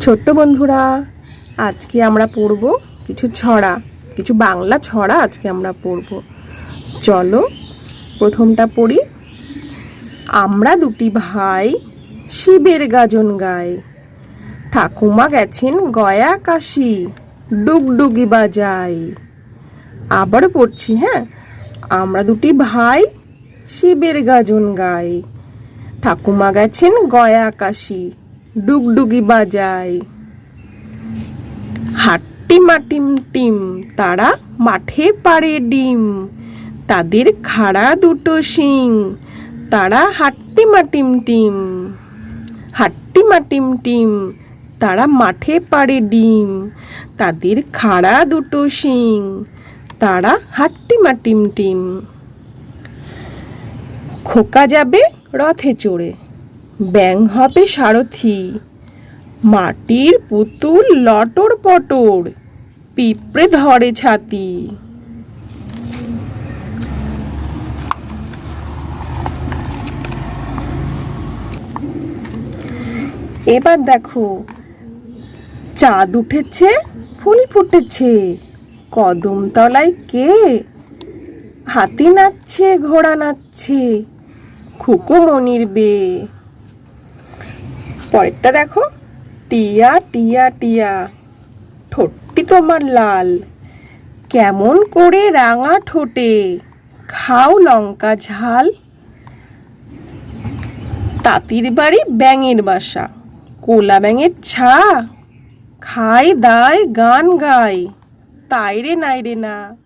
ছোট্ট বন্ধুরা, আজকে আমরা পড়ব কিছু ছড়া, কিছু বাংলা ছড়া আজকে আমরা পড়ব। চলো, প্রথমটা পড়ি। আমরা দুটি ভাই শিবের গাজন গাই। ঠাকুমা গেছেন গয়া কাশি, ডুগডুগি বাজাই। আবার পড়ছি হ্যাঁ? আমরা দুটি ভাই শিবের গাজন গাই। ঠাকুমা গেছেন গয়া আকাশি ডুগডুগি বাজায়। হাট্টিমা টিম টিম, তারা মাঠে পাড়ে ডিম। তাদের খাড়া দুটো শিং, তারা হাট্টিমা টিম। টিম টিম টিম, তারা মাঠে পাড়ে ডিম। তাদের খাড়া দুটো শিং, তারা হাট্টিমা টিম টিম। খোকা যাবে রথে চড়ে। ব্যাং হবে সারথি। মাটির পুতুল লটর পটর, পিঁপড়ে ধরে ছাতি। এবার দেখো, চাঁদ উঠেছে, ফুল ফুটেছে, কদম তলায় কে? হাতি নাচছে, ঘোড়া নাচছে খুকুমনির বে। পরেরটা দেখো। টিয়া টিয়া টিয়া। ঠোঁটটি তোমার লাল। কেমন করে রাঙা ঠোঁটে। খাও লঙ্কা ঝাল। তাঁতির বাড়ি ব্যাঙের বাসা। কোলা ব্যাঙের ছা। খায়, দায়, গান গায়। তাই রে, নাই রে, না।